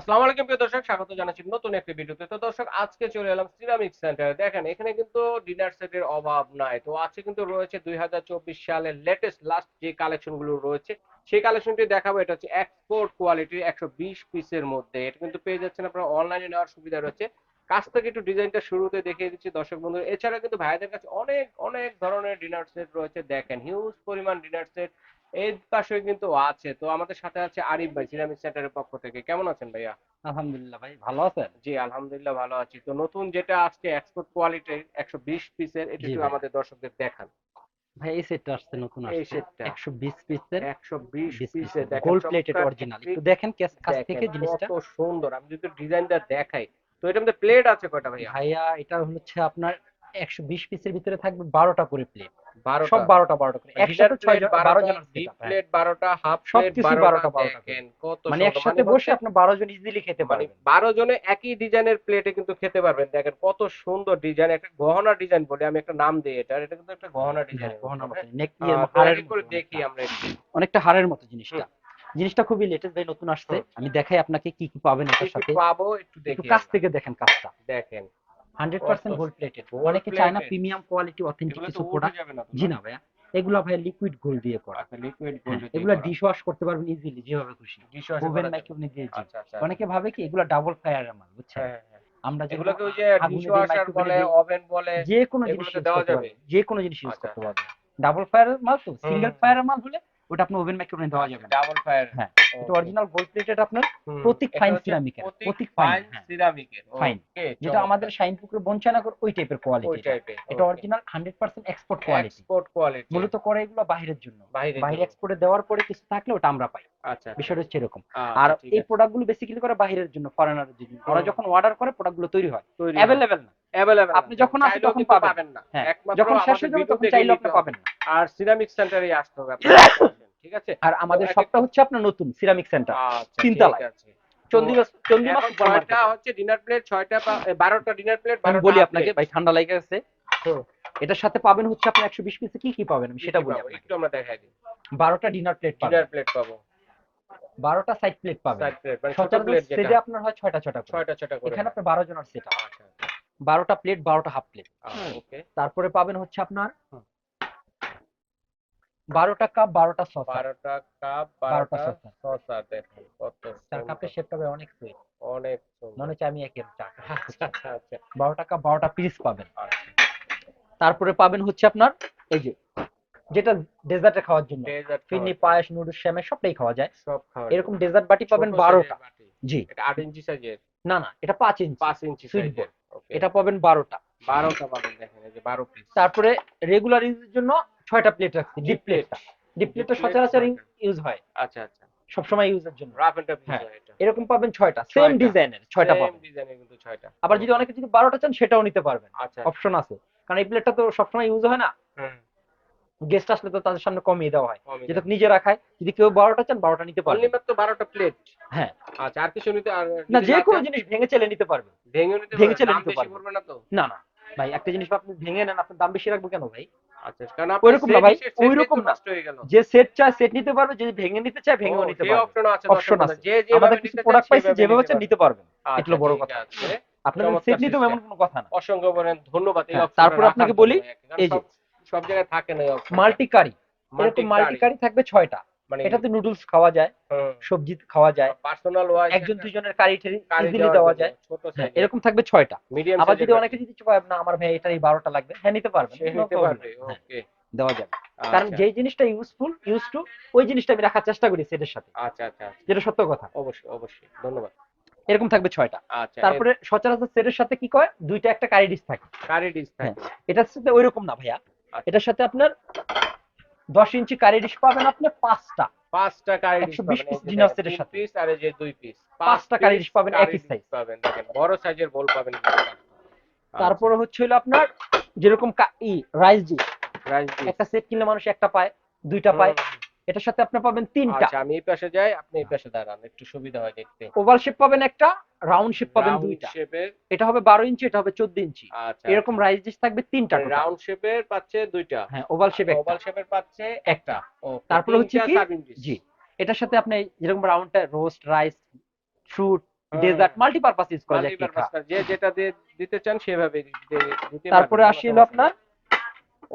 আসসালামু আলাইকুম প্রিয় দর্শক, স্বাগত জানাচ্ছি নতুন একটি ভিডিওতে। তো দর্শক, আজকে চলে এলাম সিরামিক সেন্টারে দেখেন, এখানে কিন্তু ডিনার সেটের অভাব নাই। তো আজকে কিন্তু রয়েছে দুই সালের লেটেস্ট লাস্ট যে কালেকশনগুলো রয়েছে, সেই কালেকশনটি দেখাবো। এটা হচ্ছে এক্সপোর্ট কোয়ালিটির একশো পিসের মধ্যে। এটা কিন্তু পেয়ে যাচ্ছেন আপনারা অনলাইনে নেওয়ার সুবিধা রয়েছে। কাছ থেকে একটু ডিজাইনটা শুরুতে দেখিয়ে দিচ্ছি। দর্শক বন্ধু, এছাড়া কিন্তু ভাইদের কাছে অনেক অনেক ধরনের ডিনার সেট রয়েছে। দেখেন হিউজ পরিমাণ ডিনার সেট এর পাশে কিন্তু আছে। তো আমাদের সাথে আছে আরিফ ভাই সিরামিক সেন্টারের পক্ষ থেকে। কেমন আছেন ভাইয়া? আলহামদুলিল্লাহ ভাই ভালো আছেন? জি আলহামদুলিল্লাহ ভালো আছি। তো নতুন যেটা আজকে এক্সপোর্ট কোয়ালিটির একশো বিশ পিসের এটা একটু আমাদের দর্শকদের দেখান। ভাই এই সেটটা আসছে নতুন এই আসছে। সেটটা একশো বিশ পিসের একশো বিশ বিশ পিসের গোল্ড প্লেটেড অরিজিনাল একটু দেখেন কাছ থেকে জিনিসটা। কত সুন্দর। আমি যদি ডিজাইনটা দেখাই তো এটার মধ্যে প্লেট আছে কয়টা ভাইয়া? ভাইয়া এটা হচ্ছে আপনার একশো বিশ পিসের ভিতরে থাকবে বারোটা করে প্লেট সব বারোটা বারোটা করে। একসাথে ছয় জন বারো জন প্লেট বারোটা হাফ প্লেট বারোটা বারোটা বারোটা করে। দেখেন কত মানে। একসাথে মানে বসে আপনি বারো জন ইজিলি খেতে মানে পারবেন। বারো জনে একই ডিজাইনের প্লেটে কিন্তু খেতে পারবেন। দেখেন কত সুন্দর ডিজাইন একটা গহনা ডিজাইন বলে আমি একটা নাম দিই এটা। এটা কিন্তু একটা গহনা ডিজাইন হ্যাঁ, মতো নেক এক এক করে দেখি অনেকটা। আমরা অনেকটা হাড়ের মতো জিনিসটা। জিনিসটা খুবই লেটেস্ট ভাই নতুন আসছে। আমি দেখাই আপনাকে কি কি পাবেন কি এটার সাথে। পাবো একটু একটু দেখি কাছ থেকে দেখেন কাজটা। দেখেন। হান্ড্রেড পার্সেন্ট গোল্ড প্লেটেড অনেকে চায় না প্রিমিয়াম কোয়ালিটি অথেন্টিক কিছু প্রোডাক্ট জি না? ভাইয়া। এগুলো ভাইয়া লিকুইড গোল্ড দিয়ে করা। আচ্ছা লিকুইড হ্যাঁ, গোল্ড এগুলো ডিশ ওয়াশ করতে পারবেন ইজিলি যেভাবে খুশি। ওভেন মাইক্রো নিজে আচ্ছা আচ্ছা অনেকে ভাবে কি এগুলো ডাবল ফায়ারের মাল বুঝছেন? হ্যাঁ হ্যাঁ। আমরা যেগুলো এগুলোকে ওই যে ডিশ ওয়াশার বলে ওভেন বলে যে কোনো জিনিস দেওয়া যাবে? যে কোনো জিনিস ইউজ আচ্ছা, করতে পারবেন। ডাবল ফায়ারের মাল তো সিঙ্গেল। ফায়ারের মাল হলে ওটা আপনি ওভেন মাইক্রোওভেনে দেওয়া যাবে ডাবল ফায়ার। হ্যাঁ, এটা অরিজিনাল গোল্ড প্লেটেড আপনার প্রতীক ফাইন সিরামিকের প্রতীক ফাইন ফাইন সিরামিকের Fine। যেটা আমাদের শাইন পুকুরে ওই টাইপের কোয়ালিটি এটা original hundred percent export quality export quality মূলত করে এগুলো বাইরের জন্য। বাইরে এক্সপোর্টে দেওয়ার পরে কিছু থাকলে ওটা আমরা পাই। আচ্ছা বিষয়টা হচ্ছে এরকম। আচ্ছা, আর এই। প্রোডাক্টগুলো বেসিক্যালি করে বাইরের জন্য ফরেনারের জন্য। ওরা যখন অর্ডার করে প্রোডাক্টগুলো তৈরি হয়। অ্যাভেলেবেল না। Available আপনি যখন চাইলেও তখন পাবেন। না। হ্যাঁ, যখন শেষ হয়ে যাবে তখন দেখে চাইলে আপনি পাবেন না। আর সিরামিক সেন্টারেই আসতে হবে। ঠিক আছে? আর আমাদের শপটা হচ্ছে আপনার নতুন সিরামিক সেন্টার আচ্ছা তিনতলায়। ছয়টা হচ্ছে ডিনার প্লেট ছয়টা বারোটা ডিনার প্লেট বলি আপনাকে ভাই ঠান্ডা লেগে গেছে। এটার সাথে পাবেন হচ্ছে আপনি একশো বিশ পিসে কি কি পাবেন? আমি সেটা বলি একটু আমরা দেখাই দিই। বারোটা ডিনার প্লেট ডিনার প্লেট পাবো। বারোটা সাইড প্লেট পাবেন। ছোট সেটে আপনার হয় ছয়টা করে। ছয়টা এখানে আপনার বারো জনের সেট আচ্ছা বারোটা প্লেট বারোটা হাফ প্লেট ওকে। তারপরে পাবেন হচ্ছে আপনার। বারোটা কাপ বারোটা সস বারোটা কাপ বারোটা বারোটা saucer। শসা দেখেন কত চার কাপের শেপটা ভাই অনেক সুইট অনেক মনে হচ্ছে আমি একের চা আচ্ছা আচ্ছা। বারোটা কাপ বারোটা পিস পাবেন। আচ্ছা। তারপরে পাবেন হচ্ছে আপনার এই যে যেটা ডেজার্টে খাওয়ার জন্য। ডেজার্ট পায়েস নুডলস শ্যামে সবটাই খাওয়া যায়। সব খাওয়া এরকম ডেজার্ট বাটি পাবেন বারোটা। জি। এটা আট ইঞ্চি সাইজের না না এটা পাঁচ ইঞ্চি। পাঁচ ইঞ্চি ওকে এটা পাবেন বারোটা। বারোটা পাবেন দেখেন এই যে বারো পিস তারপরে রেগুলার ইউজের জন্য ছয়টা প্লেট রাখছি ডিপ। প্লেটটা ডিপ প্লেটটা সচরাচর ইউজ হয়। আচ্ছা আচ্ছা। সবসময় ইউজের জন্য। রাফ এন্ড টাফ হ্যাঁ। এরকম পাবেন ছয়টা সেম ডিজাইনের ছয়টা পাবেন। ডিজাইনের কিন্তু ছয়টা। আবার যদি অনেকে যদি বারোটা চান সেটাও নিতে পারবেন। আচ্ছা অপশন আছে। কারণ এই প্লেটটা তো সবসময় ইউজ হয় না। হুম। গেস্ট আসলে তো তাদের সামনে কমিয়ে দেওয়া হয়। যেটা নিজে রাখায় যদি কেউ বারোটা চান বারোটা নিতে অনলি পারবেন মাত্র বারোটা প্লেট হ্যাঁ। আচ্ছা আর কিছু নিতে আর না যে কোনো জিনিস ভেঙে চেলে নিতে পারবেন। ভেঙে নিতে ভেঙে চেলে নিতে বেশি পারবেন। না তো? না না। ভাই একটা জিনিস আপনি ভেঙে নেন আপনার দাম বেশি রাখব কেন ভাই? আচ্ছা ওইরকম না ভাই, ওইরকম না। নষ্ট গেল। যে সেট চায় সেট নিতে পারবে যদি ভেঙে নিতে চায় ভেঙেও নিতে পারবে। অপশন আছে Option দর্শক আছে। বন্ধু, যে যে আমাদের কিছু প্রোডাক্ট পাইছে যেভাবে চান নিতে পারবেন এগুলো বড় কথা। আপনাদের সেট নিতেও এমন কোনো কথা না। অসংখ্য বলেন ধন্যবাদ হ্যাঁ, তারপর আপনাকে বলি, এই যে। সব- জায়গায় থাকে না মাল্টিকারি মাল্টি কারি এরকম Multi মাল্টি curry, কারি থাকবে ছয়টা। মানে এটাতে নুডলস খাওয়া যায় সবজি খাওয়া যায় পার্সোনাল ওয়াইজ একজন দুইজনের কারি ঠেরি ইজিলি দেওয়া যায়। ছোট হ্যাঁ, সাইজ এরকম থাকবে ছয়টা। মিডিয়াম আবার যদি অনেকে যদি চায় না আমার ভাই এটার এই বারোটা লাগবে হ্যাঁ নিতে পারবেন সে নিতে পারবে হ্যাঁ, ওকে দেওয়া যাবে। কারণ যেই জিনিসটা ইউজফুল ইউজ টু ওই জিনিসটা আমি রাখার চেষ্টা করি সেটের সাথে। আচ্ছা আচ্ছা আচ্ছা, যেটা সত্য কথা। অবশ্যই অবশ্যই। ধন্যবাদ। এরকম থাকবে ছয়টা। আচ্ছা তারপরে সচরাচর সেটের সাথে কি কয়? দুইটা একটা কারি ডিশ থাকে। কারি ডিশ হ্যাঁ। থাকে এটার সাথে ওইরকম না ভাইয়া। আচ্ছা। এটার সাথে আপনার দশ ইঞ্চি কারি ডিশ পাবেন আপনি পাঁচটা। পাঁচটা কারি ডিশ 120 পাবেন piece dinner সাথে। পিস আর এই যে দুই পিস পাঁচটা কারি ডিশ পাবেন একই সাইজ পাবেন দেখেন বড় সাইজের বল পাবেন। তারপরে হচ্ছে হলো আপনার যেরকম ই রাইস ডিশ রাইস ডিশ একটা সেট কিনলে মানুষ একটা পায় দুইটা পায়। এটার সাথে আপনি পাবেন তিনটা। আচ্ছা আমি এই পাশে যাই আপনি এই পাশে দাঁড়ান একটু সুবিধা হয় দেখতে। ওভাল শেপ পাবেন একটা রাউন্ড শেপ পাবেন দুইটা। এটা হবে বারো ইঞ্চি এটা হবে চোদ্দ ইঞ্চি। আচ্ছা এরকম রাইস ডিশ থাকবে তিনটা রাউন্ড শেপের পাচ্ছে দুইটা। হ্যাঁ ওভাল শেপ ওভাল শেপের পাচ্ছে একটা। তারপরে হচ্ছে কি? জি এটার সাথে আপনি যেরকম রাউন্ডটা roast rice fruit dessert multipurpose use করা যায় যে যেটা দিয়ে দিতে চান সেভাবে দিতে তারপরে পারবেন, আসি কোনো হলো সমস্যা আপনার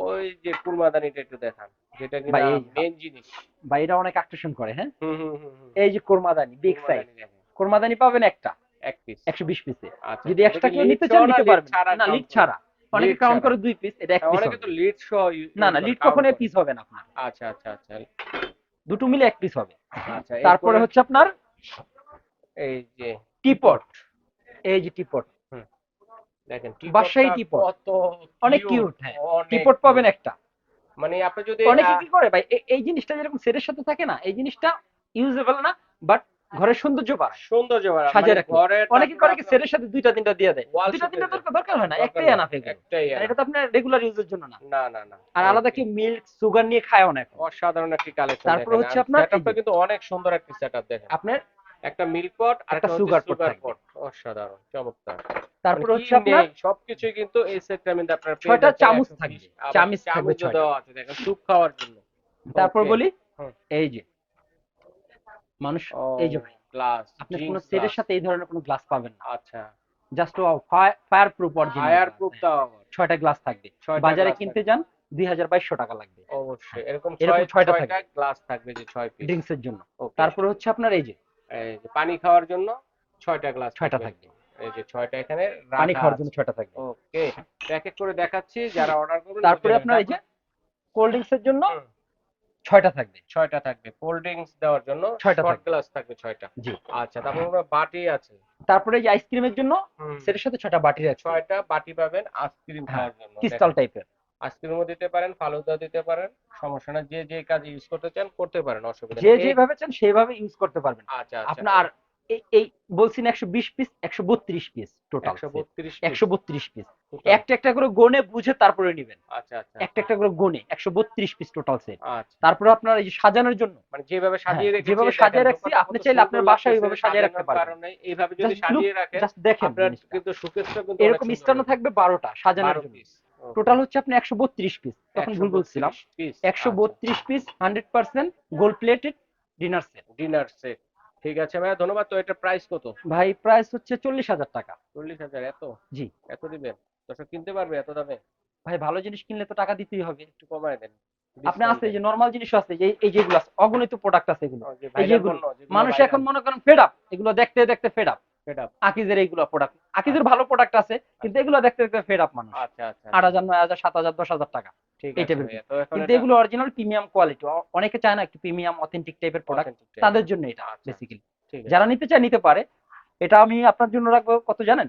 ওই যে কুরমাদানিটা একটু দেখান। যেটা কিনা মেন জিনিস। বা এটা অনেক আকর্ষণ করে হ্যাঁ। এই যে কোরমাদানি বিগ সাইজ কুরমাদানি পাবেন একটা। এক পিস একশো বিশ পিসে যদি এটা এক্সট্রা কেউ নিতে চান নিতে পারবেন। না লিড ছাড়া। অনেকে কাউন্ট করে দুই পিস এটা এক পিস অনেকে তো লিড সহ না না লিড কখনো পিস হবে না আপনার। আচ্ছা আচ্ছা আচ্ছা। দুটো মিলে এক পিস হবে। আচ্ছা তারপরে হচ্ছে আপনার এই যে টিপট এই যে টিপট দেখেন বাসায় teapot টা অনেক কিউট হ্যাঁ। টিপট পাবেন একটা। মানে আপনি যদি অনেকে কি করে ভাই এই জিনিসটা যেরকম সেটের সাথে থাকে না এই জিনিসটা ইউজেবল না বাট ঘরের সৌন্দর্য বাড়ায় সৌন্দর্য বাড়ায়, সাজিয়ে মানে রাখে। অনেকে করে কি সেটের সাথে দুইটা তিনটা দিয়ে দেয়। দুইটা তিনটা দরকার দরকার হয় না একটাই আনা ফেলে একটাই। এটা তো আপনার রেগুলার ইউজের জন্য না। না না না আর আলাদা কি মিল্ক সুগার নিয়ে খায় এখন। অসাধারণ একটি কালেকশন তারপরে হচ্ছে আপনার সেটআপটা কিন্তু অনেক সুন্দর একটি সেটআপ দেখেন। আপনার একটা মিল্ক পট আর একটা সুগার পট অসাধারণ চমৎকার। তারপরে মানে হচ্ছে আপনার সবকিছুই কিন্তু এই সেটটার মধ্যে আপনার ছয়টা চামচ থাকবে, চামচ থাকবে ছয়টা। আছে দেখেন স্যুপ খাওয়ার জন্য। তারপর বলি এই যে মানুষ এই যে গ্লাস আপনি কোনো সেটের সাথে এই ধরনের কোনো গ্লাস পাবেন না। আচ্ছা। Just fire proof original fire proof দাও ছয়টা গ্লাস থাকবে। বাজারে কিনতে যান দুই হাজার বাইশশো টাকা লাগবে। অবশ্যই এরকম ছয়টা গ্লাস থাকবে। যে ছয় ড্রিঙ্কস এর জন্য। তারপরে হচ্ছে আপনার এই যে পানি খাওয়ার জন্য ছয়টা গ্লাস ছয়টা থাকবে। এই যে ছয়টা এখানে পানি খাওয়ার জন্য ছয়টা থাকবে। ওকে এক এক করে দেখাচ্ছি যারা অর্ডার করবেন তারপরে আপনার এই যে কোল্ড ড্রিঙ্কস এর জন্য। ছয়টা থাকবে। ছয়টা থাকবে। কোল্ড ড্রিঙ্কস দেওয়ার জন্য ছয়টা গ্লাস থাকবে। ছয়টা। জি। আচ্ছা তারপর বাটি আছে। তারপরে এই যে আইসক্রিমের জন্য। সেটার সাথে ছয়টা বাটি আছে। ছয়টা বাটি পাবেন আইসক্রিম হ্যাঁ, খাওয়ার জন্য। ক্রিস্টাল টাইপের আইসক্রিমও দিতে পারেন ফালুদা দিতে পারেন সমস্যা না যে যে কাজ ইউজ করতে চান করতে পারেন অসুবিধা যে যেভাবে চান সেইভাবে ইউজ করতে পারবেন। আচ্ছা আচ্ছা। আপনার এই বলছি না একশো বিশ পিস একশো বত্রিশ পিস টোটাল একশো বত্রিশ পিস একটা একটা করে গনে বুঝে তারপরে নেবেন। আচ্ছা আচ্ছা। একটা একটা করে গনে একশো বত্রিশ পিস টোটাল সেট আচ্ছা। তারপরে আপনার এই সাজানোর জন্য। মানে যেভাবে সাজিয়ে হ্যাঁ, রেখেছি যেভাবে সাজিয়ে রাখছি, আপনি চাইলে আপনার লাগতেছে, ওইভাবে সাজিয়ে রাখতে। কারণে এইভাবে যদি সাজিয়ে রাখেন দেখেন। কিন্তু শোকেসটা কিন্তু এরকম স্টানো থাকবে বারোটা সাজানোর জন্য। টোটাল হচ্ছে আপনি একশো বত্রিশ পিস তখন ভুল বলছিলাম। একশো বত্রিশ piece hundred percent gold plated dinner set dinner set ঠিক আছে ভাইয়া ধন্যবাদ। তো এটার প্রাইস কত? ভাই প্রাইস হচ্ছে চল্লিশ হাজার টাকা। চল্লিশ হাজার এত? জি। এত দিবেন? দর্শক কিনতে পারবে এত দামে? ভাই ভালো জিনিস কিনলে তো টাকা দিতেই হবে। একটু কমায় দেন। আপনি আছে যে নরমাল জিনিস আছে যে এই যেগুলো আছে অগণিত প্রোডাক্ট আছে এগুলো। মানুষ এখন মনে করেন ফেড আপ এগুলো দেখতে দেখতে ফেড আপ আকিজের এইগুলো প্রোডাক্ট আকিজের ভালো প্রোডাক্ট আছে কিন্তু এগুলো দেখতে দেখতে ফেড আপ মানুষ। আচ্ছা আচ্ছা আট হাজার নয় হাজার সাত হাজার দশ হাজার টাকা। কিন্তু এগুলো অরিজিনাল প্রিমিয়াম কোয়ালিটি অনেকে চায় না একটু প্রিমিয়াম অথেন্টিক টাইপের প্রোডাক্ট তাদের জন্য এটা আচ্ছা, বেসিক্যালি যারা নিতে চায় নিতে পারে। এটা আমি আপনার জন্য রাখব কত জানেন?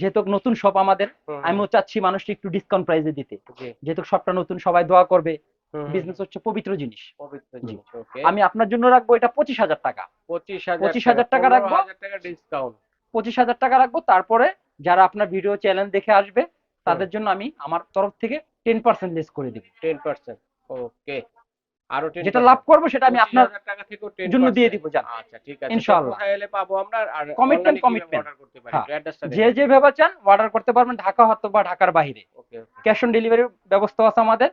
যেহেতু নতুন শপ আমাদের আমিও চাচ্ছি মানুষকে একটু ডিসকাউন্ট প্রাইসে দিতে। যেহেতু শপটা নতুন সবাই দোয়া করবে। বিজনেস হচ্ছে পবিত্র জিনিস। আমি আপনার জন্য রাখব এটা পঁচিশ হাজার টাকা। পঁচিশ হাজার টাকা রাখব। ডিসকাউন্ট পঁচিশ হাজার টাকা রাখব। তারপরে যারা আপনার ভিডিও চ্যানেল দেখে আসবে তাদের জন্য আমি আমার তরফ থেকে টেন পার্সেন্ট লেস করে দিব। টেন পার্সেন্ট ওকে আরও যেটা লাভ করব সেটা আমি আপনার টাকা 10% জন্য দিয়ে দিব জান। আচ্ছা ঠিক আছে। ইনশাআল্লাহ। এলে পাবো আমরা আর। অর্ডার করতে পারি? হ্যাঁ। অ্যাড্রেসটা যে যেভাবে চান অর্ডার করতে পারবেন ঢাকা হয়তো বা ঢাকার বাইরে। ওকে ক্যাশ অন ডেলিভারির ব্যবস্থা আছে আমাদের।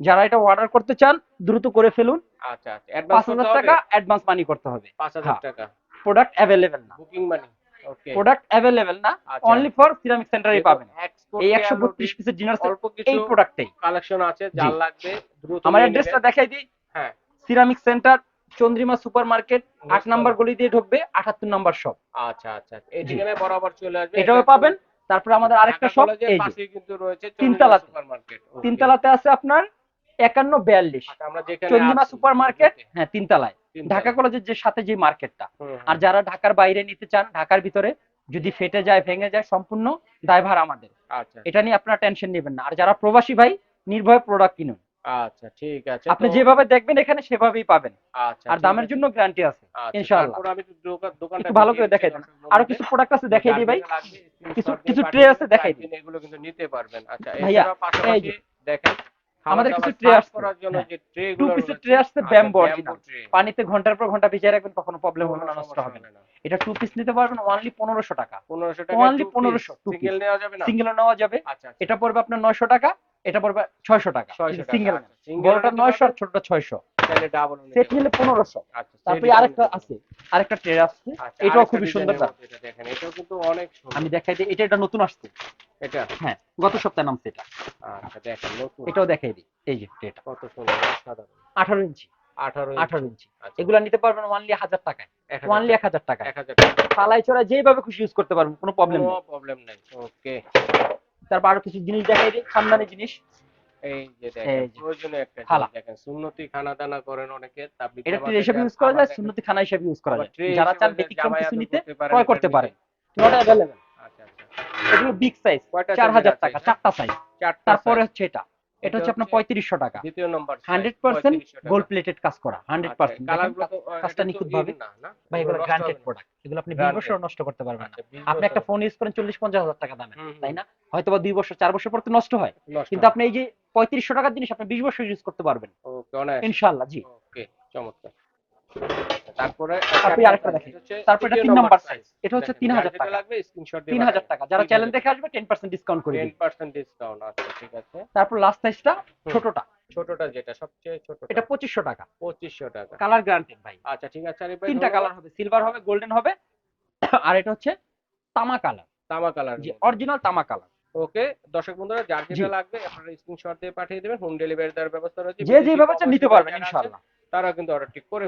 যারা এটা অর্ডার করতে চান দ্রুত করে ফেলুন। আচ্ছা আচ্ছা। অ্যাডভান্স টাকা অ্যাডভান্স মানি করতে হবে। 5000 হ্যাঁ। টাকা। প্রোডাক্ট অ্যাভেলেবেল না। বুকিং মানি প্রোডাক্ট অ্যাভেলেবেল না। অনলি ফর সিরামিক সেন্টারেই পাবেন। এই কে একশো আরও বত্রিশ পিসের ডিনার কিছু এই প্রোডাক্টটাই কালেকশন আছে। যার লাগবে দ্রুত আমার অ্যাড্রেসটা দেখাই দিই। হ্যাঁ। Ceramic centre Chandrima supermarket আট বুঝতে নাম্বার গলি দিয়ে ঢুকবে আটাত্তর নাম্বার শপ আচ্ছা আচ্ছা। এই। ঠিকানায় বরাবর চলে আসবে। এটাও পাবেন। তারপরে আমাদের আরেকটা শপ এই যে। কিন্তু রয়েছে তিনতলাতে। সুপারমার্কেট তিনতলাতে আছে আপনার একান্ন বিয়াল্লিশ। আচ্ছা, আমরা যেখানে চন্দ্রিমা আছি, সুপার মার্কেট হ্যাঁ তিনতলায় তিনতলা। ঢাকা কলেজের যে সাথে যে মার্কেটটা। আর যারা ঢাকার বাইরে নিতে চান ঢাকার ভিতরে যদি ফেটে যায় ভেঙে যায় সম্পূর্ণ দায়ভার আমাদের। আচ্ছা। এটা নিয়ে আপনারা টেনশন নেবেন না। আর যারা প্রবাসী ভাই নির্ভয় প্রোডাক্ট কিনুন। আচ্ছা ঠিক আছে। আপনি যেভাবে দেখবেন এখানে সেভাবেই পাবেন। আচ্ছা আর দামের জন্য গ্যারান্টি আছে আচ্ছা, ইনশাআল্লাহ। আমি দোকানটা ভালো করে দেখাই দেন। আরও কিছু প্রোডাক্ট আছে দেখাই দিই ভাই। কিছু- কিছু ট্রে আছে দেখাই একদিন এগুলো কিন্তু নিতে পারবেন। আচ্ছা ভাইয়া, পাশাপাশি দেখেন আমাদের কিছু tray আসছে। করার জন্য। যে ট্রে টু পিসের ট্রে আসছে ব্যাম্বো অরিজিনাল ট্রে পানিতে ঘণ্টার পর ঘণ্টা ভিজিয়ে রাখবেন কখনো প্রবলেম হবে না নষ্ট হবে না। এটা টু পিস নিতে পারবেন অনলি পনেরোশো টাকা। পনেরোশো টাকা Only 1500, সিঙ্গেল নেওয়া যাবে না? সিঙ্গেল নেওয়া যাবে। আচ্ছা আচ্ছা। এটা পড়বে আপনার নয়শো টাকা এটা পড়বে ছয়শো টাকা। ছয়শো সিঙ্গেল আচ্ছা, বড়টা নিতে নয়শো আর পারবেন? ছোটটা ছয়শো। চাইলে ডাবল সেট নিলে পনেরোশো। আচ্ছা তারপরে আরেকটা আছে আরেকটা ট্রে আসছে। আচ্ছা, এটাও খুবই সুন্দর দেখেন এটাও কিন্তু অনেক আমি দেখাই দিই এটা এটা নতুন আসছে। এটা? হ্যাঁ। গত সপ্তাহে নামছে এটা আচ্ছা দেখেন এটাও দেখাই দিই। এই যে এটা কত সুন্দর সাধারণ আঠারো ইঞ্চি। আঠারো আঠারো ইঞ্চি। এগুলা নিতে পারবেন ওয়ানলি হাজার টাকায়। এক হাজার টাকা, এক হাজার টাকায়। এক হাজার টাকা। ফালাই চড়া যেভাবে খুশি ইউজ করতে পারবেন কোনো প্রবলেম নেই। প্রবলেম নাই। ওকে তারপর আরও কিছু জিনিস দেখাই দিই খানদানি জিনিস। এই যে দেখেন প্রয়োজনীয় একটা জিনিস দেখেন সুন্নতি খানা দানা করেন অনেকে তা এটা ট্রে হিসেবে ইউজ করা যায় সুন্নতি খানা হিসেবে ইউজ করা যায়। যারা চান ব্যতিক্রম কিছু নিতে ক্রয় করতে পারেন নট অ্যাভেলেবেল এগুলো বিগ সাইজ চার হাজার টাকা চারটা সাইজ তারপরে হচ্ছে এটা। এটা হচ্ছে আপনার পঁয়ত্রিশশো টাকা। দ্বিতীয় নম্বর হান্ড্রেড পার্সেন্ট গোল্ড প্লেটেড কাজ করা হান্ড্রেড পার্সেন্ট। কাজটা নিখুঁত ভাবে ভাই এগুলো গ্রান্টেড প্রোডাক্ট এগুলো আপনি বিশ বছর নষ্ট করতে পারবেন আচ্ছা, না আপনি একটা ফোন ইউজ করেন চল্লিশ পঞ্চাশ হাজার টাকা দামে তাই না? হয়তো বা দুই বছর চার বছর পর তো নষ্ট হয়। কিন্তু আপনি এই যে পঁয়ত্রিশশো টাকার জিনিস আপনি বিশ বছর ইউজ করতে পারবেন। ইনশাল্লাহ জি। ওকে চমৎকার। তারপরে তারপরে আরেকটা দেখেন। তারপরে এটা তিন নাম্বার সাইজ এটা হচ্ছে তিন হাজার টাকা। লাগবে স্ক্রিনশট তিন হাজার টাকা। যারা চ্যালেঞ্জ দেখে আসবে টেন পার্সেন্ট ডিসকাউন্ট করে 10% ডিসকাউন্ট আচ্ছা ঠিক আছে। তারপর লাস্ট সাইজটা ছোটটা। ছোটটা যেটা সবচেয়ে ছোট এটা পঁচিশশো টাকা। 2500 টাকা। কালার গ্রান্টেড ভাই। আচ্ছা ঠিক আছে আরিফ ভাই তিনটা কালার হবে। সিলভার হবে গোল্ডেন হবে। আর এটা হচ্ছে তামা কালার তামা কালার অরিজিনাল তামা কালার ওকে দর্শক বন্ধুরা যার। যেটা লাগবে আপনারা স্ক্রিনশট দিয়ে পাঠিয়ে দেবেন। হোম ডেলিভারি দেওয়ার ব্যবস্থা রয়েছে। যে যেভাবে চান নিতে পারবেন তারা কিন্তু অর্ডারটি করে